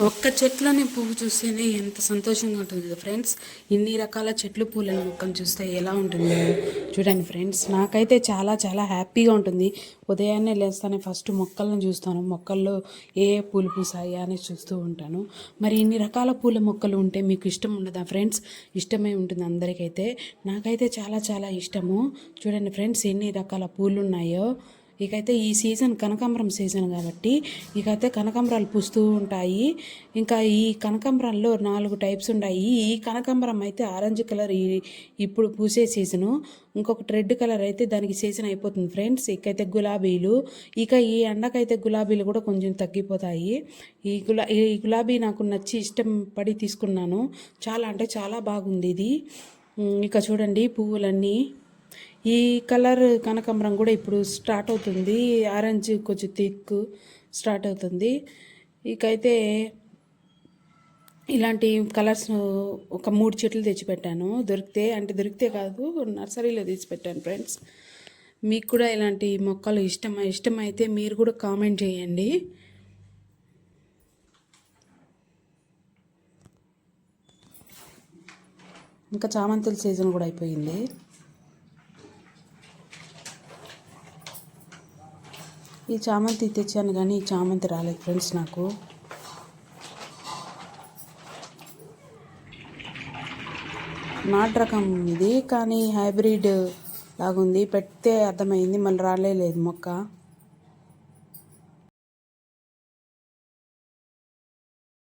ఒక్క చెట్లోనే పువ్వు చూస్తేనే ఎంత సంతోషంగా ఉంటుంది కదా ఫ్రెండ్స్? ఇన్ని రకాల చెట్లు పూలను మొక్కను చూస్తే ఎలా ఉంటుంది? చూడండి ఫ్రెండ్స్ నాకైతే చాలా చాలా హ్యాపీగా ఉంటుంది. ఉదయాన్నే లేస్తానే ఫస్ట్ మొక్కలను చూస్తాను. మొక్కల్లో ఏ ఏ పూలు పూసాయి అని చూస్తూ ఉంటాను. మరి ఇన్ని రకాల పూల మొక్కలు ఉంటే మీకు ఇష్టం ఉండదా ఫ్రెండ్స్? ఇష్టమే ఉంటుంది అందరికైతే. నాకైతే చాలా చాలా ఇష్టము. చూడండి ఫ్రెండ్స్ ఎన్ని రకాల పూలు ఉన్నాయో ఇకైతే ఈ సీజన్ కనకాంబరం సీజన్ కాబట్టి ఇకైతే కనకాంబరాలు పూస్తూ ఉంటాయి. ఇంకా ఈ కనకాంబరాల్లో నాలుగు టైప్స్ ఉన్నాయి ఈ కనకాంబరం అయితే ఆరెంజ్ కలర్ ఈ ఇప్పుడు పూసే సీజను. ఇంకొకటి రెడ్ కలర్ అయితే దానికి సీజన్ అయిపోతుంది ఫ్రెండ్స్. ఇకైతే గులాబీలు. ఇక ఈ ఎండకైతే గులాబీలు కూడా కొంచెం తగ్గిపోతాయి. ఈ గులా ఈ గులాబీ నాకు నచ్చి ఇష్టం పడి తీసుకున్నాను. చాలా అంటే చాలా బాగుంది ఇది. ఇక చూడండి పువ్వులన్నీ. ఈ కలర్ కనకాంబరం కూడా ఇప్పుడు స్టార్ట్ అవుతుంది. ఆరెంజ్ కొంచెం థిక్ స్టార్ట్ అవుతుంది. ఇకైతే ఇలాంటి కలర్స్ ఒక మూడు చెట్లు తెచ్చిపెట్టాను. దొరికితే అంటే దొరికితే కాదు నర్సరీలో తెచ్చిపెట్టాను ఫ్రెండ్స్. మీకు కూడా ఇలాంటి మొక్కలు ఇష్టం ఇష్టమైతే మీరు కూడా కామెంట్ చేయండి. ఇంకా చామంతుల సీజన్ కూడా అయిపోయింది. ఈ చామంతి తెచ్చాను కానీ ఈ చామంతి రాలేదు ఫ్రెండ్స్ నాకు. నాటు రకం ఇది కానీ హైబ్రిడ్ లాగుంది. పెడితే అర్థమైంది మళ్ళీ రాలేదు మొక్క.